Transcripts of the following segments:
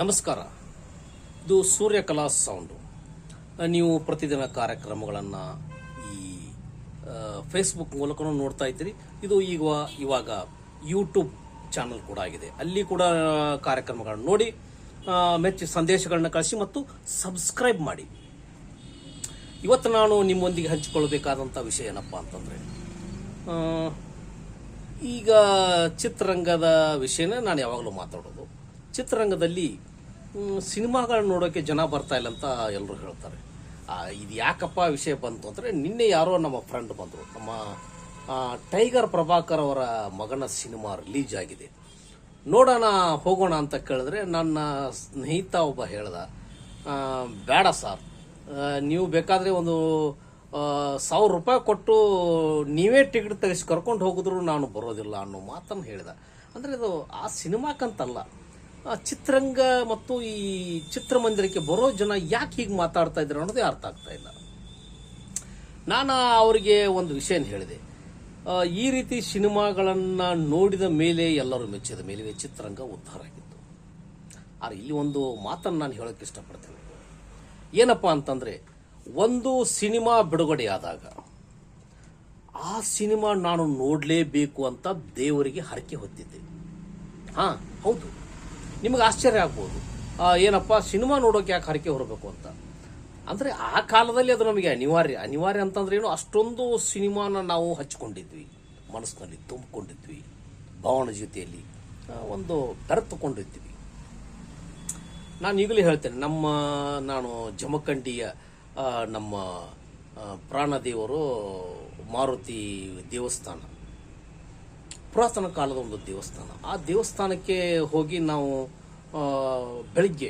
ನಮಸ್ಕಾರ. ಇದು ಸೂರ್ಯಕಲಾ ಸೌಂಡು. ನೀವು ಪ್ರತಿದಿನ ಕಾರ್ಯಕ್ರಮಗಳನ್ನು ಈ ಫೇಸ್ಬುಕ್ ಮೂಲಕ ನೋಡ್ತಾ ಇದ್ದೀರಿ. ಇದು ಈಗ ಇವಾಗ ಯೂಟ್ಯೂಬ್ ಚಾನಲ್ ಕೂಡ ಆಗಿದೆ. ಅಲ್ಲಿ ಕೂಡ ಕಾರ್ಯಕ್ರಮಗಳನ್ನು ನೋಡಿ ಮೆಚ್ಚಿ ಸಂದೇಶಗಳನ್ನ ಕಳಿಸಿ ಮತ್ತು ಸಬ್ಸ್ಕ್ರೈಬ್ ಮಾಡಿ. ಇವತ್ತು ನಾನು ನಿಮ್ಮೊಂದಿಗೆ ಹಂಚಿಕೊಳ್ಳಬೇಕಾದಂಥ ವಿಷಯ ಏನಪ್ಪ ಅಂತಂದರೆ ಈಗ ಚಿತ್ರರಂಗದ ವಿಷಯನೇ ನಾನು ಯಾವಾಗಲೂ ಮಾತಾಡೋದು. ಚಿತ್ರರಂಗದಲ್ಲಿ ಸಿನಿಮಾಗಳು ಸಿನಿಮಾಗಳನ್ನ ನೋಡೋಕೆ ಜನ ಬರ್ತಾ ಇಲ್ಲ ಅಂತ ಎಲ್ಲರೂ ಹೇಳ್ತಾರೆ. ಇದು ಯಾಕಪ್ಪ ವಿಷಯ ಬಂತು ಅಂದರೆ, ನಿನ್ನೆ ಯಾರೋ ನಮ್ಮ ಫ್ರೆಂಡ್ ಬಂದರು. ನಮ್ಮ ಟೈಗರ್ ಪ್ರಭಾಕರ್ ಅವರ ಮಗನ ಸಿನಿಮಾ ರಿಲೀಸ್ ಆಗಿದೆ. ನೋಡೋಣ, ಹೋಗೋಣ ಅಂತ ಕೇಳಿದ್ರೆ ನನ್ನ ಸ್ನೇಹಿತ ಒಬ್ಬ ಹೇಳ್ದ ಬೇಡ ಸರ್. ನೀವು ಬೇಕಾದರೆ ಒಂದು ಸಾವಿರ ರೂಪಾಯಿ ಕೊಟ್ಟು ನೀವೇ ಟಿಕೆಟ್ ತೆಗೆಸಿ ಕರ್ಕೊಂಡು ಹೋಗಿದ್ರು ನಾನು ಬರೋದಿಲ್ಲ ಅನ್ನೋ ಮಾತನ್ನು ಹೇಳಿದ. ಅಂದರೆ ಇದು ಆ ಸಿನಿಮಾಕ್ಕಂತಲ್ಲ ಚಿತ್ರರಂಗ ಮತ್ತು ಈ ಚಿತ್ರಮಂದಿರಕ್ಕೆ ಬರೋ ಜನ ಯಾಕೆ ಹೀಗೆ ಮಾತಾಡ್ತಾ ಇದ್ರು ಅನ್ನೋದೇ ಅರ್ಥ ಆಗ್ತಾ ಇಲ್ಲ. ನಾನು ಅವರಿಗೆ ಒಂದು ವಿಷಯ ಹೇಳಿದೆ. ಈ ರೀತಿ ಸಿನಿಮಾಗಳನ್ನು ನೋಡಿದ ಮೇಲೆ ಎಲ್ಲರೂ ಮೆಚ್ಚಿದ ಮೇಲೆ ಚಿತ್ರರಂಗ ಉದ್ಧಾರ ಆಗಿತ್ತು. ಆದರೆ ಇಲ್ಲಿ ಒಂದು ಮಾತನ್ನು ನಾನು ಹೇಳೋಕ್ಕೆ ಇಷ್ಟಪಡ್ತೇನೆ. ಏನಪ್ಪ ಅಂತಂದರೆ, ಒಂದು ಸಿನಿಮಾ ಬಿಡುಗಡೆಯಾದಾಗ ಆ ಸಿನಿಮಾ ನಾನು ನೋಡಲೇಬೇಕು ಅಂತ ದೇವರಿಗೆ ಹರಕೆ ಹೊತ್ತಿದ್ದೆ. ಹಾಂ, ಹೌದು. ನಿಮಗೆ ಆಶ್ಚರ್ಯ ಆಗ್ಬೋದು. ಏನಪ್ಪ, ಸಿನಿಮಾ ನೋಡೋಕೆ ಯಾಕೆ ಹರಕೆ ಹೊರಬೇಕು ಅಂತ. ಅಂದರೆ ಆ ಕಾಲದಲ್ಲಿ ಅದು ನಮಗೆ ಅನಿವಾರ್ಯ. ಅನಿವಾರ್ಯ ಅಂತಂದ್ರೆ ಏನು ಅಷ್ಟೊಂದು ಸಿನಿಮಾನ ನಾವು ಹಚ್ಕೊಂಡಿದ್ವಿ. ಮನಸ್ಸಿನಲ್ಲಿ ತುಂಬಿಕೊಂಡಿದ್ವಿ. ಭಾವನ ಜೊತೆಯಲ್ಲಿ ಒಂದು ಬೆರೆತುಕೊಂಡಿದ್ವಿ ನಾನು ಈಗಲೇ ಹೇಳ್ತೇನೆ, ನಮ್ಮ, ನಾನು ಜಮಖಂಡಿಯ ನಮ್ಮ ಪ್ರಾಣದೇವರು ಮಾರುತಿ ದೇವಸ್ಥಾನ. ಪುರಾತನ ಕಾಲದ ಒಂದು ದೇವಸ್ಥಾನ. ಆ ದೇವಸ್ಥಾನಕ್ಕೆ ಹೋಗಿ ನಾವು ಬೆಳಿಗ್ಗೆ,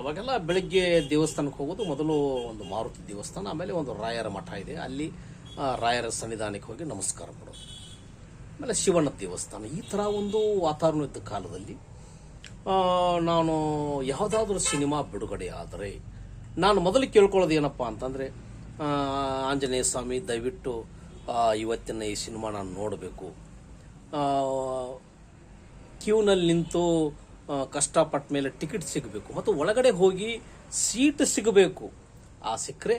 ಅವಾಗೆಲ್ಲ ಬೆಳಿಗ್ಗೆ ದೇವಸ್ಥಾನಕ್ಕೆ ಹೋಗೋದು ಮೊದಲು ಒಂದು ಮಾರುತಿ ದೇವಸ್ಥಾನ, ಆಮೇಲೆ ಒಂದು ರಾಯರ ಮಠ ಇದೆ. ಅಲ್ಲಿ ರಾಯರ ಸನ್ನಿಧಾನಕ್ಕೆ ಹೋಗಿ ನಮಸ್ಕಾರ ಮಾಡೋದು. ಆಮೇಲೆ ಶಿವನ ದೇವಸ್ಥಾನ. ಈ ಥರ ಒಂದು ವಾತಾವರಣ ಇದ್ದ ಕಾಲದಲ್ಲಿ ನಾನು ಯಾವುದಾದ್ರೂ ಸಿನಿಮಾ ಬಿಡುಗಡೆ ಆದರೆ, ನಾನು ಮೊದಲು ಕೇಳ್ಕೊಳ್ಳೋದು ಏನಪ್ಪ ಅಂತಂದರೆ ಆಂಜನೇಯ ಸ್ವಾಮಿ, ದಯವಿಟ್ಟು ಇವತ್ತಿನ ಈ ಸಿನಿಮಾ ನಾನು ನೋಡಬೇಕು. ಕ್ಯೂನಲ್ಲಿ ನಿಂತು ಕಷ್ಟಪಟ್ಟ ಮೇಲೆ ಟಿಕೆಟ್ ಸಿಗಬೇಕು. ಮತ್ತು ಒಳಗಡೆ ಹೋಗಿ ಸೀಟ್ ಸಿಗಬೇಕು. ಆ ಸಿಕ್ಕರೆ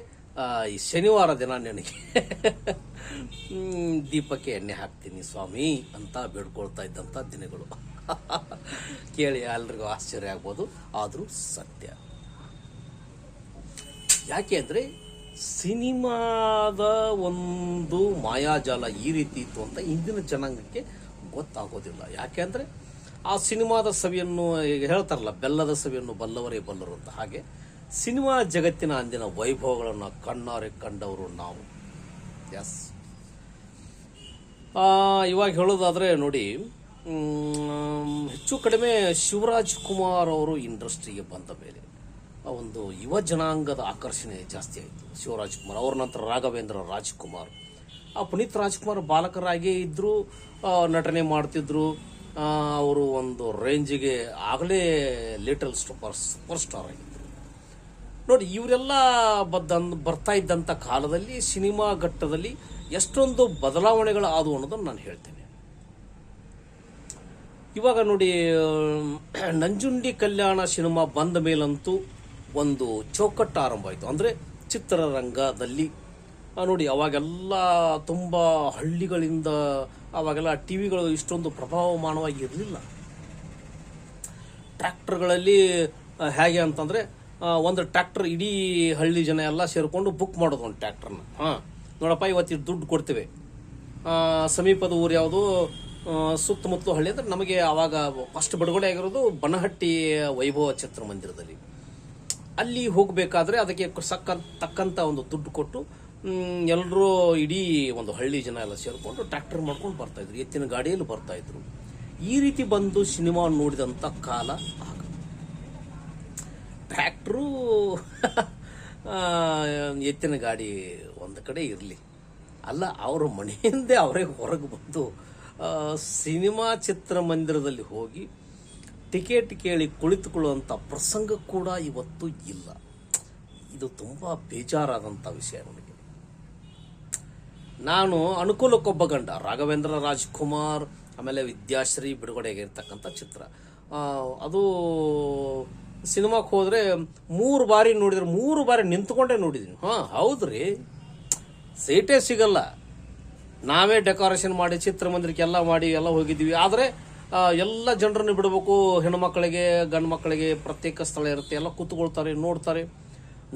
ಈ ಶನಿವಾರ ದಿನ ನನಗೆ. ದೀಪಕ್ಕೆ ಎಣ್ಣೆ ಹಾಕ್ತೀನಿ ಸ್ವಾಮಿ ಅಂತ ಬೇಡ್ಕೊಳ್ತಾ ಇದ್ದಂಥ ದಿನಗಳು. ಕೇಳಿ ಎಲ್ರಿಗೂ ಆಶ್ಚರ್ಯ ಆಗ್ಬೋದು. ಆದರೂ ಸತ್ಯ. ಯಾಕೆ ಅಂದರೆ ಸಿನಿಮಾದ ಒಂದು ಮಾಯಾಜಾಲ ಈ ರೀತಿ ಇತ್ತು ಅಂತ ಇಂದಿನ ಜನಾಂಗಕ್ಕೆ ಗೊತ್ತಾಗೋದಿಲ್ಲ. ಯಾಕೆ ಅಂದರೆ ಆ ಸಿನಿಮಾದ ಸವಿಯನ್ನು ಹೇಳ್ತಾರಲ್ಲ, ಬೆಲ್ಲದ ಸವಿಯನ್ನು ಬಲ್ಲವರೇ ಬಲ್ಲರು ಅಂತ. ಹಾಗೆ ಸಿನಿಮಾ ಜಗತ್ತಿನ ಅಂದಿನ ವೈಭವಗಳನ್ನು ಕಣ್ಣಾರೆ ಕಂಡವರು ನಾವು. ಎಸ್ ಇವಾಗ ಹೇಳೋದಾದರೆ ನೋಡಿ ಹೆಚ್ಚು ಕಡಿಮೆ ಶಿವರಾಜ್ ಕುಮಾರ್ ಅವರು ಇಂಡಸ್ಟ್ರಿಗೆ ಬಂದ ಮೇಲೆ. ಒಂದು ಯುವ ಜನಾಂಗದ ಆಕರ್ಷಣೆ ಜಾಸ್ತಿ ಆಯಿತು. ಶಿವರಾಜ್ಕುಮಾರ್ ಅವ್ರ ನಂತರ ರಾಘವೇಂದ್ರ, ರಾಜ್ಕುಮಾರ್. ಆ ಪುನೀತ್ ರಾಜ್ಕುಮಾರ್ ಬಾಲಕರಾಗೇ ಇದ್ದರು ನಟನೆ ಮಾಡ್ತಿದ್ರು. ಅವರು ಒಂದು ರೇಂಜಿಗೆ ಆಗಲೇ ಲಿಟಲ್ ಸ್ಟೂಪರ್, ಸೂಪರ್ ಸ್ಟಾರ್ ಆಗಿದ್ದರು ನೋಡಿ, ಇವರೆಲ್ಲ ಬದ್ದ ಬರ್ತಾ ಇದ್ದಂಥ ಕಾಲದಲ್ಲಿ, ಸಿನಿಮಾ ಘಟ್ಟದಲ್ಲಿ ಎಷ್ಟೊಂದು ಬದಲಾವಣೆಗಳು ಆದವು ಅನ್ನೋದನ್ನು ನಾನು ಹೇಳ್ತೇನೆ. ಇವಾಗ ನೋಡಿ ನಂಜುಂಡಿ ಕಲ್ಯಾಣ ಸಿನಿಮಾ ಬಂದ ಮೇಲಂತೂ ಒಂದು ಚೌಕಟ್ಟು ಆರಂಭ ಆಯಿತು. ಅಂದರೆ ಚಿತ್ರರಂಗದಲ್ಲಿ ನೋಡಿ, ಅವಾಗೆಲ್ಲ ತುಂಬ ಹಳ್ಳಿಗಳಿಂದ, ಅವಾಗೆಲ್ಲ ಟಿ ವಿಗಳು ಇಷ್ಟೊಂದು ಪ್ರಭಾವಮಾನವಾಗಿ ಇರಲಿಲ್ಲ ಟ್ರ್ಯಾಕ್ಟರ್ಗಳಲ್ಲಿ ಹೇಗೆ ಅಂತಂದರೆ ಒಂದು ಟ್ರ್ಯಾಕ್ಟರ್ ಇಡೀ ಹಳ್ಳಿ ಜನ ಎಲ್ಲ ಸೇರಿಕೊಂಡು ಬುಕ್ ಮಾಡೋದು ಒಂದು ಟ್ರ್ಯಾಕ್ಟರ್ನ. ಹಾಂ, ನೋಡಪ್ಪ, ಇವತ್ತು ದುಡ್ಡು ಕೊಡ್ತೇವೆ. ಸಮೀಪದ ಊರು ಯಾವುದು? ಸುತ್ತಮುತ್ತಲು ಹಳ್ಳಿ ಅಂದರೆ ನಮಗೆ ಆವಾಗ ಫಸ್ಟ್ ಬಿಡುಗಡೆ ಆಗಿರೋದು ಬನಹಟ್ಟಿ ವೈಭವ ಚಿತ್ರಮಂದಿರದಲ್ಲಿ ಅಲ್ಲಿ ಹೋಗಬೇಕಾದ್ರೆ ಅದಕ್ಕೆ ಸಕ್ಕ ತಕ್ಕಂಥ ಒಂದು ದುಡ್ಡು ಕೊಟ್ಟು ಎಲ್ಲರೂ ಇಡೀ ಒಂದು ಹಳ್ಳಿ ಜನ ಎಲ್ಲ ಸೇರಿಕೊಂಡು ಟ್ರ್ಯಾಕ್ಟರ್ ಮಾಡ್ಕೊಂಡು ಬರ್ತಾಯಿದ್ರು ಎತ್ತಿನ ಗಾಡಿಯಲ್ಲಿ ಬರ್ತಾಯಿದ್ರು ಈ ರೀತಿ ಬಂದು ಸಿನಿಮಾ ನೋಡಿದಂಥ ಕಾಲ ಆಗ. ಟ್ರ್ಯಾಕ್ಟ್ರು ಎತ್ತಿನ ಗಾಡಿ ಒಂದು ಕಡೆ ಇರಲಿ. ಅಲ್ಲ, ಅವರ ಮನೆಯಿಂದೇ ಅವರೇ ಹೊರಗೆ ಬಂದು ಸಿನಿಮಾ ಚಿತ್ರಮಂದಿರದಲ್ಲಿ ಹೋಗಿ ಟಿಕೆಟ್ ಕೇಳಿ ಕುಳಿತುಕೊಳ್ಳುವಂಥ ಪ್ರಸಂಗ ಕೂಡ ಇವತ್ತು ಇಲ್ಲ. ಇದು ತುಂಬ ಬೇಜಾರಾದಂಥ ವಿಷಯ ನನಗೆ. ನಾನು ಅನುಕೂಲಕ್ಕೊಬ್ಬ ಗಂಡ ರಾಘವೇಂದ್ರ ರಾಜ್ಕುಮಾರ್ ಆಮೇಲೆ ವಿದ್ಯಾಶ್ರೀ ಬಿಡುಗಡೆಯಾಗಿರ್ತಕ್ಕಂಥ ಚಿತ್ರ. ಆ, ಅದು ಸಿನಿಮಾಕ್ಕೆ ಹೋದರೆ ಮೂರು ಬಾರಿ ನೋಡಿದ್ರೆ ಮೂರು ಬಾರಿ ನಿಂತ್ಕೊಂಡೇ ನೋಡಿದ್ದೀನಿ ಹಾಂ ಹೌದು ಹೌದ್ರಿ. ಸೀಟೇ ಸಿಗಲ್ಲ. ನಾವೇ ಡೆಕೋರೇಷನ್ ಮಾಡಿ ಚಿತ್ರಮಂದಿರಕ್ಕೆಲ್ಲ ಮಾಡಿ ಎಲ್ಲ ಹೋಗಿದ್ದೀವಿ. ಆದರೆ ಎಲ್ಲ ಜನರನ್ನು ಬಿಡಬೇಕು. ಹೆಣ್ಮಕ್ಳಿಗೆ ಗಂಡು ಮಕ್ಕಳಿಗೆ ಪ್ರತ್ಯೇಕ ಸ್ಥಳ ಇರುತ್ತೆ. ಎಲ್ಲ ಕೂತ್ಕೊಳ್ತಾರೆ, ನೋಡ್ತಾರೆ.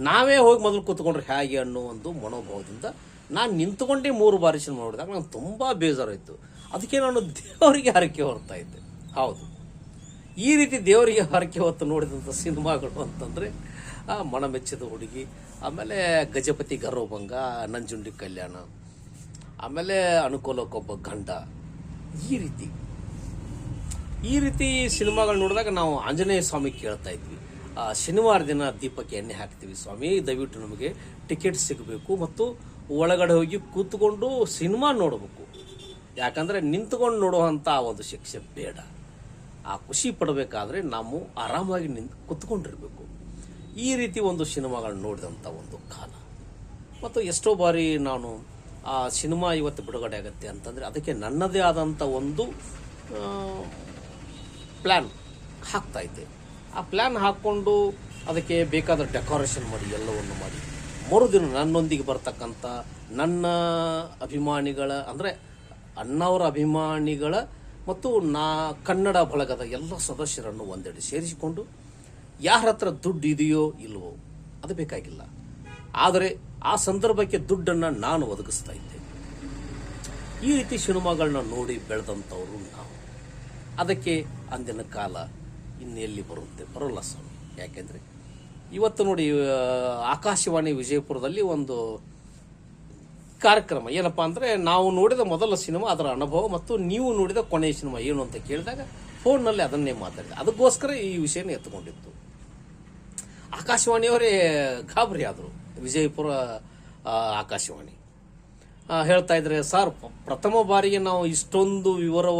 ನಾವೇ ಹೋಗಿ ಮೊದಲು ಕೂತ್ಕೊಂಡ್ರೆ ಹೇಗೆ ಅನ್ನೋ ಒಂದು ಮನೋಭಾವದಿಂದ ನಾನು ನಿಂತ್ಕೊಂಡೇ ಮೂರು ಬಾರಿ ಸಿನಿಮಾ ನೋಡಿದಾಗ ನಂಗೆ ತುಂಬ ಬೇಜಾರಾಯಿತು. ಅದಕ್ಕೆ ನಾನು ದೇವರಿಗೆ ಹರಕೆ ಹೊರ್ತಾ ಇದ್ದೆ. ಹೌದು. ಈ ರೀತಿ ದೇವರಿಗೆ ಹರಕೆ ಹೊತ್ತು ನೋಡಿದಂಥ ಸಿನಿಮಾಗಳು ಅಂತಂದರೆ ಮನಮೆಚ್ಚಿದ ಹುಡುಗಿ, ಆಮೇಲೆ ಗಜಪತಿ ಗರ್ವಭಂಗ, ನಂಜುಂಡಿ ಕಲ್ಯಾಣ, ಆಮೇಲೆ ಅನುಕೂಲಕ್ಕೊಬ್ಬ ಗಂಡ, ಈ ರೀತಿ. ಈ ರೀತಿ ಸಿನಿಮಾಗಳು ನೋಡಿದಾಗ ನಾವು ಆಂಜನೇಯ ಸ್ವಾಮಿ ಕೇಳ್ತಾ ಇದ್ವಿ. ಆ, ಶನಿವಾರ ದಿನ ದೀಪಕ್ಕೆ ಎಣ್ಣೆ ಹಾಕ್ತೀವಿ ಸ್ವಾಮಿ ದಯವಿಟ್ಟು ನಮಗೆ ಟಿಕೆಟ್ ಸಿಗಬೇಕು ಮತ್ತು ಒಳಗಡೆ ಹೋಗಿ ಕೂತ್ಕೊಂಡು ಸಿನಿಮಾ ನೋಡಬೇಕು. ಯಾಕಂದರೆ ನಿಂತ್ಕೊಂಡು ನೋಡುವಂಥ ಒಂದು ಶಿಕ್ಷೆ ಬೇಡ. ಆ ಖುಷಿ ಪಡಬೇಕಾದ್ರೆ ನಾವು ಆರಾಮಾಗಿ ನಿಂತು ಕೂತ್ಕೊಂಡಿರಬೇಕು. ಈ ರೀತಿ ಒಂದು ಸಿನಿಮಾಗಳನ್ನ ನೋಡಿದಂಥ ಒಂದು ಕಾಲ. ಮತ್ತು ಎಷ್ಟೋ ಬಾರಿ ನಾನು ಆ ಸಿನಿಮಾ ಇವತ್ತು ಬಿಡುಗಡೆ ಆಗುತ್ತೆ ಅಂತಂದರೆ ಅದಕ್ಕೆ ನನ್ನದೇ ಆದಂಥ ಒಂದು ಪ್ಲ್ಯಾನ್ ಹಾಕ್ತಾ ಇದ್ದೆ ಆ ಪ್ಲ್ಯಾನ್ ಹಾಕ್ಕೊಂಡು ಅದಕ್ಕೆ ಬೇಕಾದ ಡೆಕೋರೇಷನ್ ಮಾಡಿ, ಎಲ್ಲವನ್ನು ಮಾಡಿ. ಮರುದಿನ ನನ್ನೊಂದಿಗೆ ಬರ್ತಕ್ಕಂಥ ನನ್ನ ಅಭಿಮಾನಿಗಳ, ಅಂದರೆ ಅಣ್ಣವರ ಅಭಿಮಾನಿಗಳ ಮತ್ತು ನಾ ಕನ್ನಡ ಬಳಗದ ಎಲ್ಲ ಸದಸ್ಯರನ್ನು ಒಂದೆಡೆ ಸೇರಿಸಿಕೊಂಡು, ಯಾರ ಹತ್ರ ದುಡ್ಡು ಇದೆಯೋ ಇಲ್ವೋ ಅದು ಬೇಕಾಗಿಲ್ಲ. ಆದರೆ ಆ ಸಂದರ್ಭಕ್ಕೆ ದುಡ್ಡನ್ನು ನಾನು ಒದಗಿಸ್ತಾ ಇದ್ದೆ. ಈ ರೀತಿ ಸಿನಿಮಾಗಳನ್ನ ನೋಡಿ ಬೆಳೆದಂಥವರು ನಾವು. ಅದಕ್ಕೆ ಅಂದಿನ ಕಾಲ ಇನ್ನೆಲ್ಲಿ ಬರುತ್ತೆ? ಬರೋಲ್ಲ ಸ್ವಾಮಿ. ಯಾಕೆಂದರೆ ಇವತ್ತು ನೋಡಿ ಆಕಾಶವಾಣಿ ವಿಜಯಪುರದಲ್ಲಿ ಒಂದು ಕಾರ್ಯಕ್ರಮ. ಏನಪ್ಪಾ ಅಂದರೆ ನಾವು ನೋಡಿದ ಮೊದಲ ಸಿನಿಮಾ ಅದರ ಅನುಭವ ಮತ್ತು ನೀವು ನೋಡಿದ ಕೊನೆಯ ಸಿನಿಮಾ ಏನು ಅಂತ ಕೇಳಿದಾಗ ಫೋನ್ನಲ್ಲಿ ಅದನ್ನೇ ಮಾತಾಡಿದೆ. ಅದಕ್ಕೋಸ್ಕರ ಈ ವಿಷಯನ ಎತ್ತುಕೊಂಡಿತ್ತು. ಆಕಾಶವಾಣಿಯವರೇ ಗಾಬರಿ ಆದರು. ವಿಜಯಪುರ ಆಕಾಶವಾಣಿ. ಹೇಳ್ತಾ ಇದ್ರೆ, ಸರ್, ಪ್ರಥಮ ಬಾರಿಗೆ ನಾವು ಇಷ್ಟೊಂದು ವಿವರವಾಗಿ